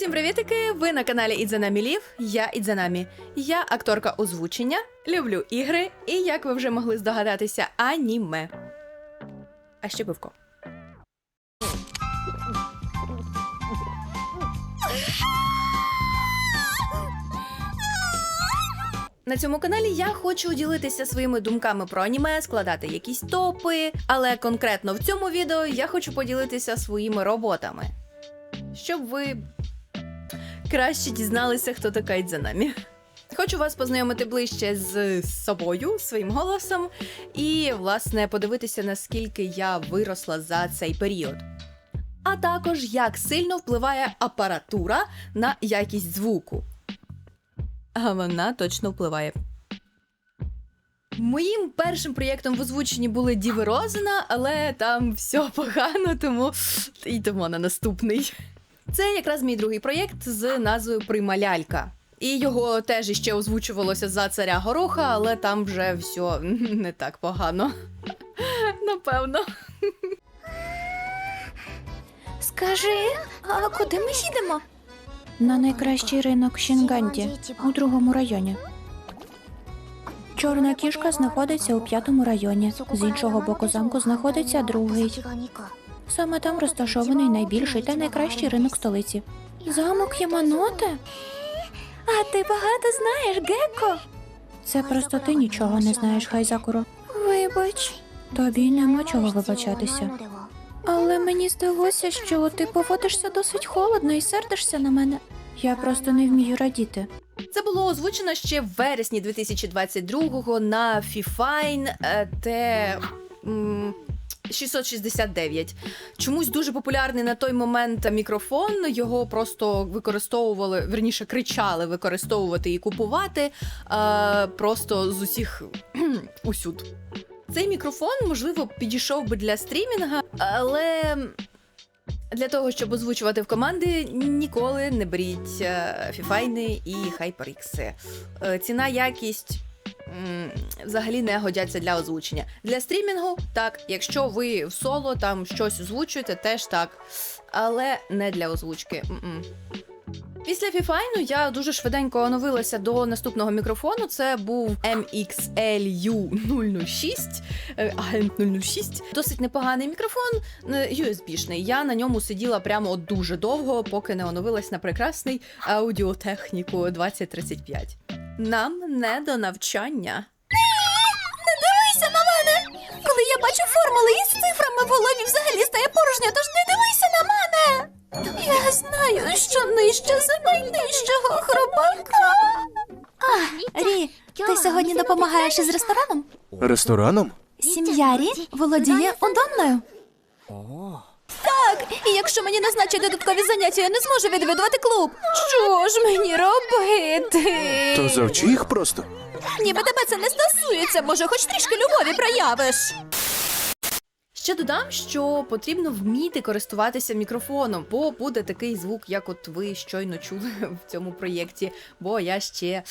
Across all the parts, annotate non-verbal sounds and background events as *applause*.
Усім привітики! Ви на каналі Ідзанамі Лів. Я Ідзанамі. Я акторка озвучення, люблю ігри і, як ви вже могли здогадатися, аніме. А ще пивко. На цьому каналі я хочу ділитися своїми думками про аніме, складати якісь топи, але конкретно в цьому відео я хочу поділитися своїми роботами, щоб ви краще дізналися, хто така Ідзанамі. Хочу вас познайомити ближче з собою, своїм голосом, і, власне, подивитися, наскільки я виросла за цей період. А також як сильно впливає апаратура на якість звуку. А вона точно впливає. Моїм першим проєктом в озвученні були Діви Розена, але там все погано, тому йдемо на наступний. Це якраз мій другий проєкт з назвою Прималялька. І його теж іще озвучувалося за царя Гороха, але там вже все *laughs* не так погано. *laughs* Напевно. *laughs* Скажи, а куди ми їдемо? На найкращий ринок Шінганді у другому районі. Чорна кішка знаходиться у п'ятому районі. З іншого боку замку знаходиться другий. Саме там розташований найбільший та найкращий ринок столиці. Замок Яманоте? А ти багато знаєш, Гекко? Це просто ти нічого не знаєш, Хайзакуро. Вибач. Тобі нема чого вибачатися. Але мені здалося, що ти поводишся досить холодно і сердишся на мене. Я просто не вмію радіти. Це було озвучено ще в вересні 2022-го на Fifine е, Т. м, 669. Чомусь дуже популярний на той момент мікрофон. Його просто використовували, верніше кричали використовувати і купувати е, просто з усіх *clears throat* усюд. Цей мікрофон, можливо, підійшов би для стрімінга, але для того, щоб озвучувати в команди, ніколи не беріть е, фіфайни і HyperX. Е, Ціна, якість взагалі не годяться для озвучення. Для стрімінгу так, якщо ви в соло там щось озвучуєте, теж так. Але не для озвучки. М-м. Після фіфайну я дуже швиденько оновилася до наступного мікрофону. Це був MXLU006. е, AM006. Досить непоганий мікрофон, е, USB-шний. Я на ньому сиділа прямо дуже довго, поки не оновилась на прекрасний аудіотехніку 2035. Нам не до навчання. Не Дивися на мене! Коли я бачу формули із цифрами в голові взагалі стає порожньо, тож не дивися на мене! Я знаю, що нижче за найнижчого хробака. А, Рі, ти сьогодні допомагаєш із рестораном? Рестораном? Сім'я Рі володіє удомною. Так, і якщо мені назначать додаткові заняття, я не зможу відвідувати клуб. Що ж мені робити? То завчи їх просто. Ніби тебе це не стосується, може, хоч трішки любові проявиш. Ще додам, що потрібно вміти користуватися мікрофоном, бо буде такий звук, як от ви щойно чули *laughs* в цьому проєкті, бо я ще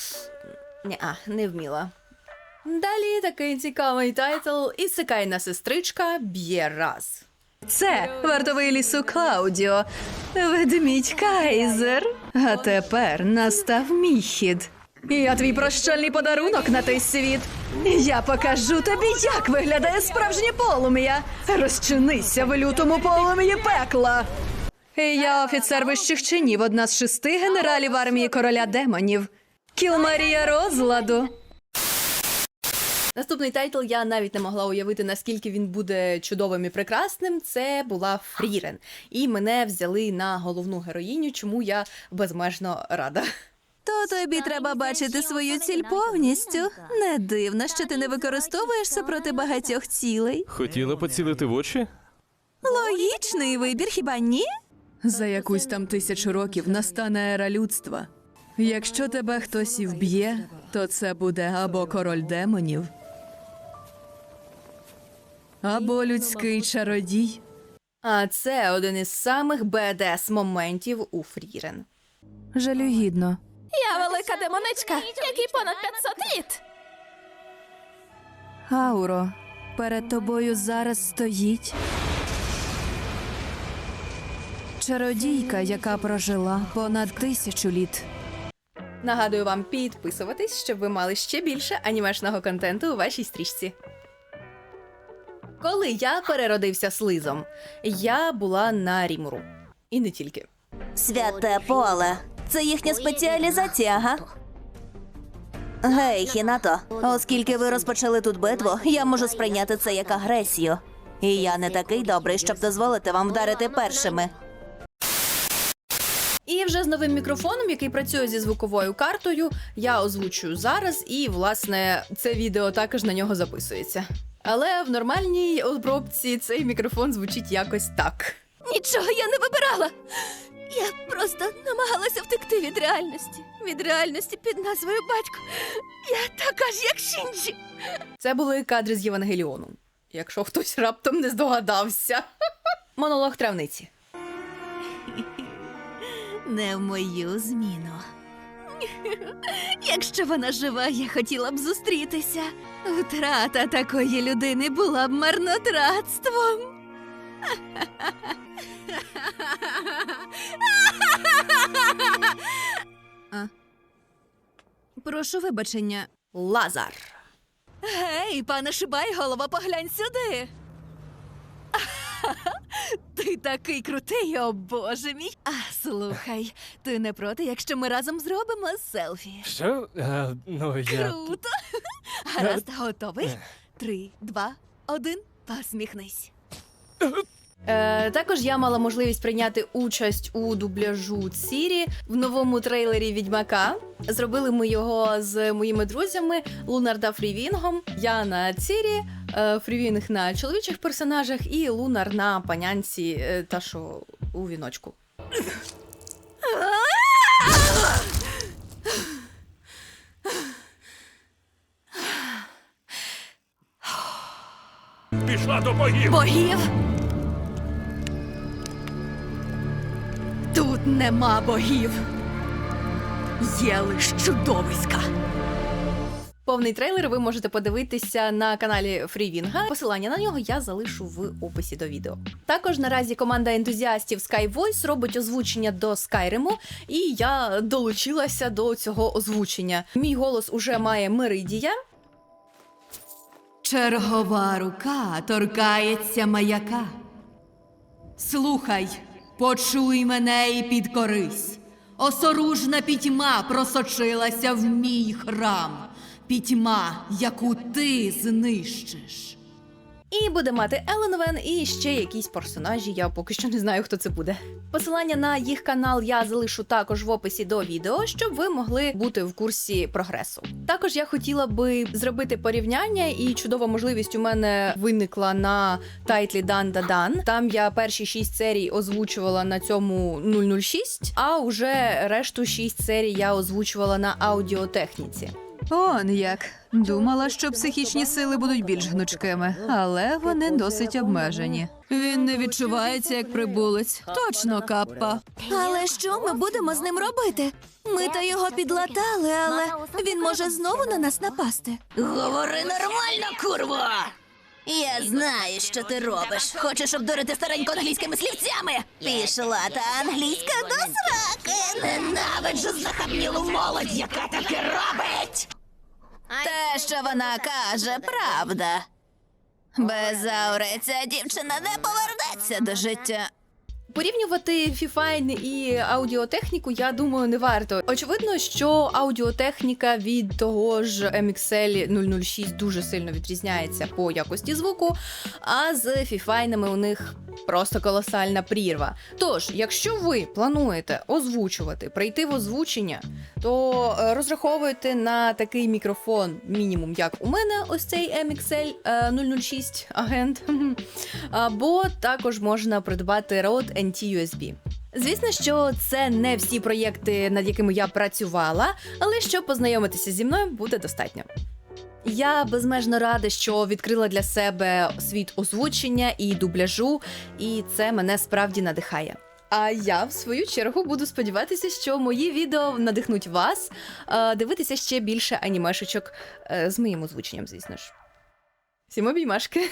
Ня, не вміла. Далі такий цікавий тайтл Ісикайна сестричка б'є раз. Це вартовий лісу Клаудіо, ведмідь Кайзер. А тепер настав мій хід. Я твій прощальний подарунок на той світ. Я покажу тобі, як виглядає справжнє полум'я. Розчинися в лютому полум'ї пекла. Я офіцер вищих чинів, одна з шести генералів армії короля демонів. Кілмарія розладу. Наступний тайтл я навіть не могла уявити, наскільки він буде чудовим і прекрасним. Це була Фрірен. І мене взяли на головну героїню, чому я безмежно рада. То тобі треба бачити свою ціль повністю. Не дивно, що ти не використовуєшся проти багатьох цілей. Хотіла поцілити в очі? Логічний вибір, хіба ні? За якусь там тисячу років настане ера людства. Якщо тебе хтось і вб'є, то це буде або король демонів, або людський чародій. А це один із самих БДС моментів у Фрірен. Жалюгідно. Я велика демоничка, який понад 500 літ. Ауро, перед тобою зараз стоїть чародійка, яка прожила понад тисячу літ. Нагадую вам підписуватись, щоб ви мали ще більше анімешного контенту у вашій стрічці. Коли я переродився слизом, я була на Рімуру. І не тільки. Святе поле. Це їхня спеціалізація, га? Гей, Хінато, оскільки ви розпочали тут битву, я можу сприйняти це як агресію. І я не такий добрий, щоб дозволити вам вдарити першими. І вже з новим мікрофоном, який працює зі звуковою картою, я озвучую зараз, і власне це відео також на нього записується. Але в нормальній обробці цей мікрофон звучить якось так. Нічого я не вибирала. Я просто намагалася втекти від реальності. Від реальності під назвою батько. Я така ж, як Шінджі. Це були кадри з Євангеліону. Якщо хтось раптом не здогадався. Монолог травниці. Не в мою зміну. *laughs* Якщо вона жива, я хотіла б зустрітися. Втрата такої людини була б марнотратством. А? Прошу вибачення. Лазар. Гей, пане Шибайголова, поглянь сюди. Ти такий крутий, о боже мій. А слухай, ти не проти, якщо ми разом зробимо селфі. Що? Е, ну, я. Круто. *laughs* Гаразд, готовий? Три, два, один, посміхнись. Е, також я мала можливість прийняти участь у дубляжу Цірі в новому трейлері Відьмака. Зробили ми його з моїми друзями Лунар та Фрівінгом. Я на Цірі, е, Фрівінг на чоловічих персонажах і Лунар на панянці, е, та що у віночку. Пішла до боїв! Богів? Тут нема богів. Є лиш чудовиська. Повний трейлер ви можете подивитися на каналі Фрівінга. Посилання на нього я залишу в описі до відео. Також наразі команда ентузіастів Sky Voice робить озвучення до Скайриму, і я долучилася до цього озвучення. Мій голос уже має Меридія. Чергова рука торкається маяка. Слухай, почуй мене і підкорись. Осоружна пітьма просочилася в мій храм. Пітьма, яку ти знищиш. І буде мати Еленвен і ще якісь персонажі. Я поки що не знаю, хто це буде. Посилання на їх канал я залишу також в описі до відео, щоб ви могли бути в курсі прогресу. Також я хотіла би зробити порівняння, і чудова можливість у мене виникла на тайтлі Дан Да Дан. Там я перші шість серій озвучувала на цьому 006, а уже решту шість серій я озвучувала на аудіотехніці. Он як. Думала, що психічні сили будуть більш гнучкими, але вони досить обмежені. Він не відчувається як прибулець. Точно каппа. Але що ми будемо з ним робити? Ми то його підлатали, але він може знову на нас напасти. Говори нормально, курво! Я знаю, що ти робиш. Хочеш обдурити старенько англійськими слівцями? Пішла та англійська до сраки. Ненавиджу знахабнілу молодь, яка таке робить. Те, що вона каже, правда. Без аури ця дівчина не повернеться до життя. Порівнювати фіфайн і аудіотехніку, я думаю, не варто. Очевидно, що аудіотехніка від того ж MXL 006 дуже сильно відрізняється по якості звуку, а з фіфайнами у них просто колосальна прірва. Тож, якщо ви плануєте озвучувати, прийти в озвучення, то е, розраховуйте на такий мікрофон, мінімум, як у мене, ось цей MXL е, 006 агент. *laughs* Або також можна придбати Rode NT-USB. Звісно, що це не всі проєкти, над якими я працювала, але щоб познайомитися зі мною, буде достатньо. Я безмежно рада, що відкрила для себе світ озвучення і дубляжу, і це мене справді надихає. А я, в свою чергу, буду сподіватися, що мої відео надихнуть вас е, дивитися ще більше анімешечок е, з моїм озвученням, звісно ж. Всім обіймашки!